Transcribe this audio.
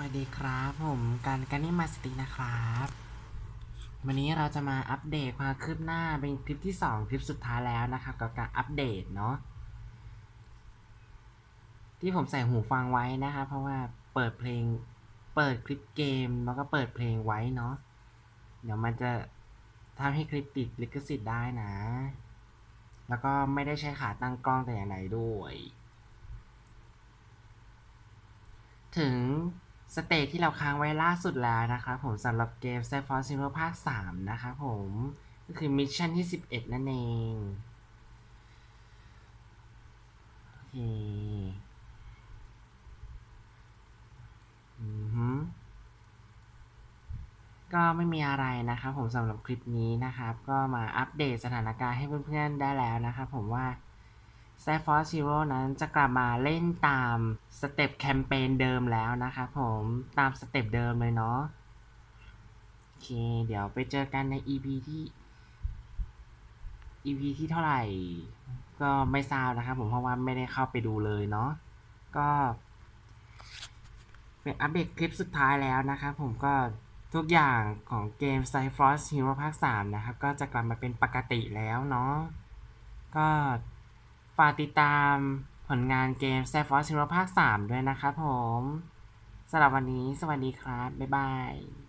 วัสดีครับผมการการนี่มาสตินะครับ วันนี้เราจะมาอัปเดตความคืบหน้าเป็นคลิปที่ 2 คลิปสุดท้ายแล้วนะครับกับการอัปเดตเนาะที่ผมใส่หูฟังไว้นะครับเพราะว่าเปิดเพลงเปิดคลิปเกมแล้วก็เปิดเพลงไว้เนาะเดี๋ยวมันจะทำให้คลิปติดลิขสิทธิ์ได้นะ แล้วก็ไม่ได้ใช้ขาตั้งกล้องแต่อย่างใดด้วยถึง สเตจที่เราค้างไว้ล่าสุดแล้วนะครับผมสำหรับเกม s a f o r Silver ภาค 3 นะครับผม ก็คือมิชชั่นที่ 11 นั่นเอง โอเคอือฮึก็ไม่มีอะไรนะครับผมสำหรับคลิปนี้นะครับ ก็มาอัปเดตสถานการณ์ให้เพื่อนๆได้แล้วนะครับผมว่า s a f o r Zero นั้นจะกลับมาเล่นตามสเต็ปแคมเปญเดิมแล้วนะครับผมตามสเต็ปเดิมเลยเนาะโอเค เดี๋ยวไปเจอกันใน EP ที่ EP ที่เท่าไหร่ ก็ไม่ทราบนะครับผมเพราะว่าไม่ได้เข้าไปดูเลยเนาะก็เป็นอัปเดตคลิปสุดท้ายแล้วนะครับผมก็ทุกอย่างของเกม c y f r o s Hero ภาค 3 นะครับ ก็จะกลับมาเป็นปกติแล้วเนาะก็ ฝากติดตามผลงานเกม s a f o r Hero ภาค 3 ด้วยนะครับผมสำหรับวันนี้สวัสดีครับ บ๊ายบาย